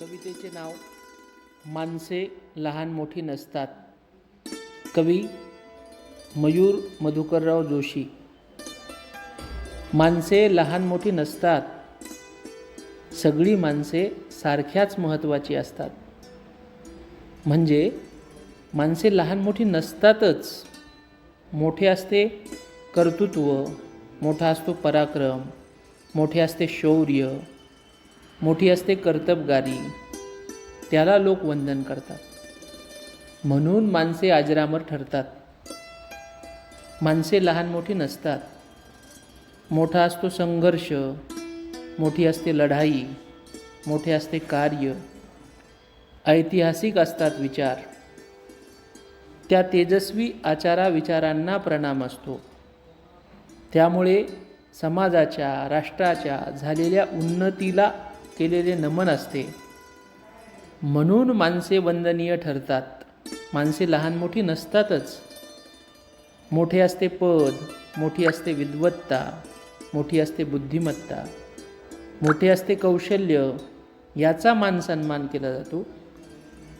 कवितेचे नाव माणसे लहान मोठी नसतात. कवी मयूर मधुकरराव जोशी. माणसे लहान मोठी नसतात. सगळी माणसे सारख्याच महत्त्वाची असतात. म्हणजे माणसे लहान मोठी नसतातच. मोठे असते कर्तृत्व मोठा असतो पराक्रम मोठे असते शौर्य मोठी असते कर्तबगारी. त्याला लोक वंदन करतात. म्हणून माणसे आजरामर ठरतात. माणसे लहान मोठी नसतात. मोठा असतो संघर्ष मोठी असते लढाई मोठे असते कार्य. ऐतिहासिक असतात विचार. त्या तेजस्वी आचारा विचारांना प्रणाम असतो. त्यामुळे समाजाच्या राष्ट्राच्या झालेल्या उन्नतीला केलेले नमन असते. म्हणून माणसे वंदनीय ठरतात. माणसे लहान मोठी नसतातच. मोठे असते पद मोठी असते विद्वत्ता मोठी असते बुद्धिमत्ता मोठे असते कौशल्य याचा मान सन्मान केला जातो.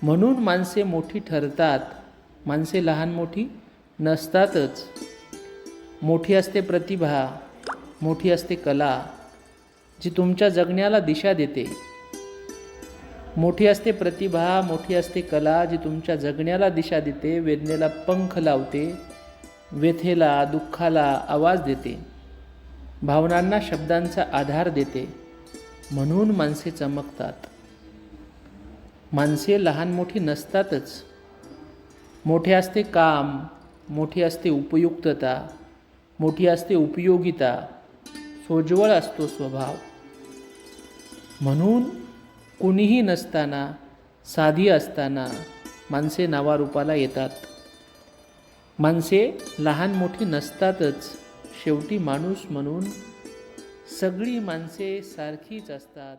म्हणून माणसे मोठी ठरतात. माणसे लहान मोठी नसतातच. मोठी असते प्रतिभा मोठी असते कला जी तुमच्या जगण्याला दिशा देते. मोठी असते प्रतिभा मोठी असते कला जी तुमच्या जगण्याला दिशा देते वेदनेला पंख लावते व्यथेला दुःखाला आवाज देते भावनांना शब्दांचा आधार देते म्हणून माणसे चमकतात. माणसे लहान मोठी नसतातच. मोठे असते काम मोठी असते उपयुक्तता मोठी असते उपयोगिता सोज्वळ असतो स्वभाव. म्हणून कुणीही नसताना साधी असताना माणसे नावारूपाला येतात. माणसे लहान मोठी नसतातच शेवटी माणूस म्हणून सगळी माणसे सारखीच असतात.